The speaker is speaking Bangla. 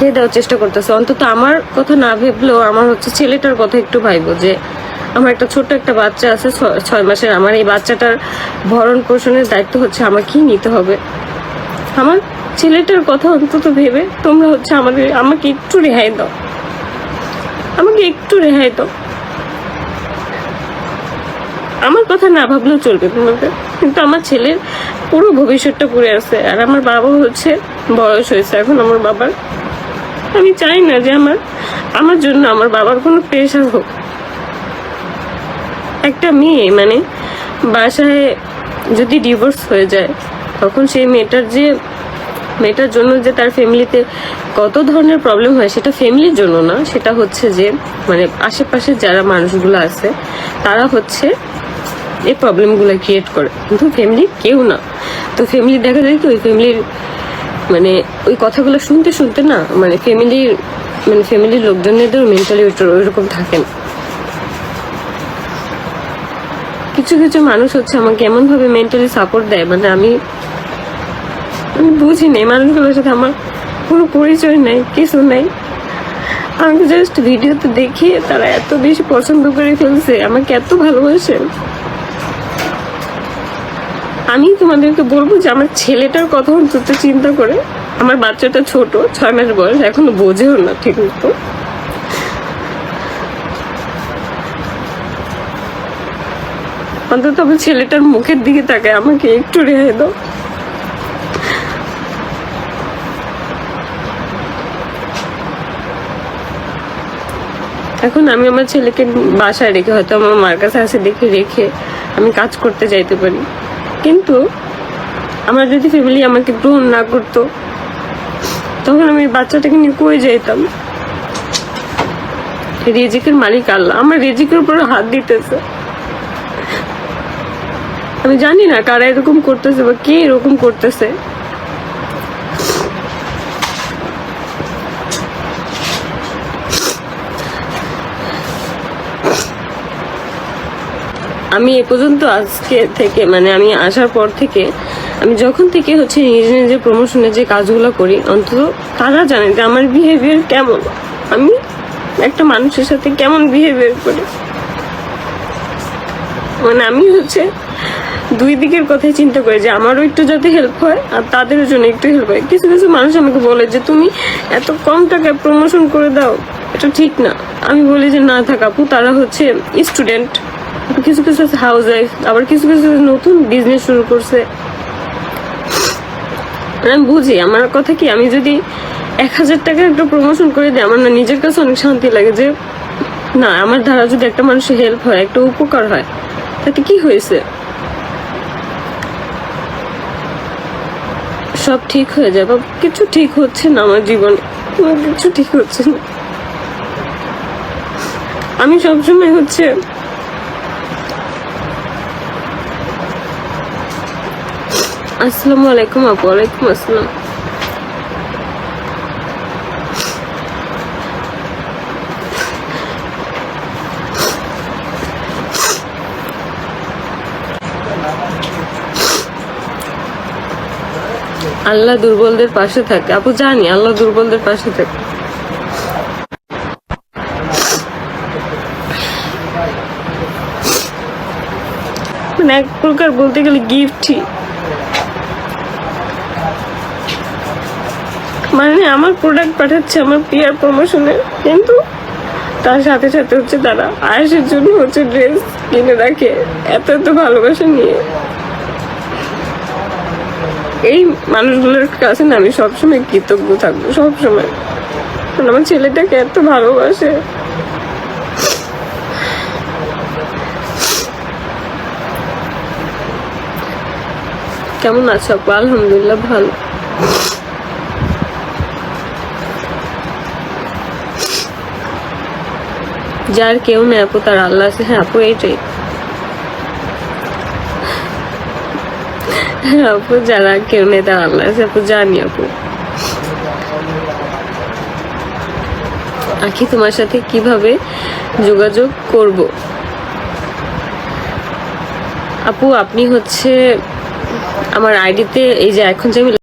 খেয়ে দেওয়ার চেষ্টা করতেছে। অন্তত আমার কথা না ভেবলেও আমার হচ্ছে ছেলেটার কথা একটু ভাইবো যে, আমার একটা ছোট্ট একটা বাচ্চা আছে, ছয় মাসের। আমার এই বাচ্চাটার ভরণ পোষণের দায়িত্ব হচ্ছে আমাকেই নিতে হবে। আমার ছেলেটার কথা অন্তত ভেবে তোমরা হচ্ছে আমাদের, আমাকে একটু রেহাই দাও। আমাকে একটু রেহাই দাও। আমার কথা না ভাবলেও চলবে তোমাদের। কিন্তু আমার ছেলের পুরো ভবিষ্যৎটা পড়ে আছে। আর আমার বাবা হচ্ছে বয়স হয়েছে। এখন আমার বাবার আমি চাই না যে আমার আমার জন্য আমার বাবার কোনো প্রেশার হোক। একটা মেয়ে মানে বাসায় যদি ডিভোর্স হয়ে যায়, তখন সেই মেয়েটার যে, মেয়েটার জন্য যে তার ফ্যামিলিতে কত ধরনের প্রবলেম হয়, সেটা ফ্যামিলির জন্য না। সেটা হচ্ছে যে মানে আশেপাশে যারা মানুষগুলো আছে, তারা হচ্ছে এই প্রবলেমগুলো ক্রিয়েট করে। কিন্তু ফ্যামিলি কেউ না। তো ফ্যামিলি দেখা যায় কি, ওই ফ্যামিলির ওই কথাগুলো শুনতে শুনতে না মানে ফ্যামিলির মানে ফ্যামিলির লোকজনেদের মেন্টালি ওইরকম থাকে না। কিছু কিছু মানুষ হচ্ছে আমাকে এমন ভাবে মেন্টালি সাপোর্ট দেয় মানে আমি আমি বুঝি নেই মানুষগুলোর সাথে আমার কোনো পরিচয় নেই, কিছু নেই। আমাকে জাস্ট ভিডিওতে দেখে তারা এত বেশি পছন্দ করে ফেলছে, আমাকে এত ভালোবাসে। আমি তোমাদেরকে বলব যে আমার ছেলেটার কথা অন্তত চিন্তা করে। আমার বাচ্চাটা ছোট, ছয় মাস বয়স, এখনও বোঝেও না ঠিক মতো। অন্তত আমার ছেলেটার মুখের দিকে তাকায়, আমাকে একটু রেহাই দাও। এখন আমি আমার ছেলেকে বাসায় রেখে, হয়তো আমার মার কাছে আসে দেখে রেখে আমি কাজ করতে যাইতে পারি। কিন্তু আমার যদি ফ্যামিলি আমাকে গ্রহণ না করতো, তখন আমি বাচ্চাটাকে নিয়ে কয়ে যেতাম রেজিকের মালিক আল্লাহ। আমার রেজিকের উপর হাত দিতেছে। আমি জানি না কারা এরকম করতেছে বা কে এরকম করতেছে। আমি এ পর্যন্ত আজকে থেকে মানে আমি আসার পর থেকে, আমি যখন থেকে হচ্ছে নিজে নিজে প্রমোশনের যে কাজগুলো করি, অন্তত তারা জানে যে আমার বিহেভিয়ার কেমন। আমি একটা মানুষের সাথে কেমন বিহেভিয়ার করি। মানে আমি হচ্ছে দুই দিকের কথাই চিন্তা করি যে আমারও একটু যাতে হেল্প হয় আর তাদেরও জন্য একটু হেল্প হয়। কিছু কিছু মানুষ আমাকে বলে যে, তুমি এত কম টাকায় প্রমোশন করে দাও, এটা ঠিক না। আমি বলি যে, না থাক আপু, তারা হচ্ছে স্টুডেন্ট কিছু কিছু হাউস ওয়াইফ আবার কিছু কিছু নতুন বিজনেস শুরু করছে। আমি বুঝি, আমার কথা কি, আমি যদি এক হাজার টাকা একটা প্রমোশন করে দিই, আমার না নিজের কাছে অনেক শান্তি লাগে যে, না, আমার দ্বারা যদি একটা মানুষের হেল্প হয়, একটা উপকার হয়, তাতে কি হয়েছে? সব ঠিক হয়ে যাবে কিছু ঠিক হচ্ছে না আমার জীবনে, কিছু ঠিক হচ্ছে না। আমি সবসময় হচ্ছে আসসালামু আলাইকুম আপু, ওয়ালাইকুম আসসালাম। আল্লাহ দুর্বলদের পাশে থাকে। আপু, জানি আল্লাহ দুর্বলদের পাশে থাকে। মানে এক প্রকার বলতে গেলে গিফটই মানে আমার প্রোডাক্ট পাঠাচ্ছে আমার পিয়ার প্রমোশনে কিন্তু তার সাথে সাথে হচ্ছে তারা আয়েসের জন্য হচ্ছে ড্রেস কিনে রাখে। এত এত ভালোবাসা নিয়ে। এই মানুষগুলোর কাছে না আমি সবসময় কৃতজ্ঞ থাকব, সবসময়। কারণ আমার ছেলেটাকে এত ভালোবাসে। কেমন আছো আলহামদুলিল্লাহ ভালো। যার কেউ নেই, আপু, তার আল্লাহ আছে। হ্যাঁ আপু, এইটাই। আপু, যারা কেউ নেই, তার আল্লাহ আছে। আপু, জানি, আপু। আখি, তোমার সাথে কীভাবে যোগাযোগ করব? আপু, আপনি হচ্ছে আমার আইডিতে এই যে এখন যে আমি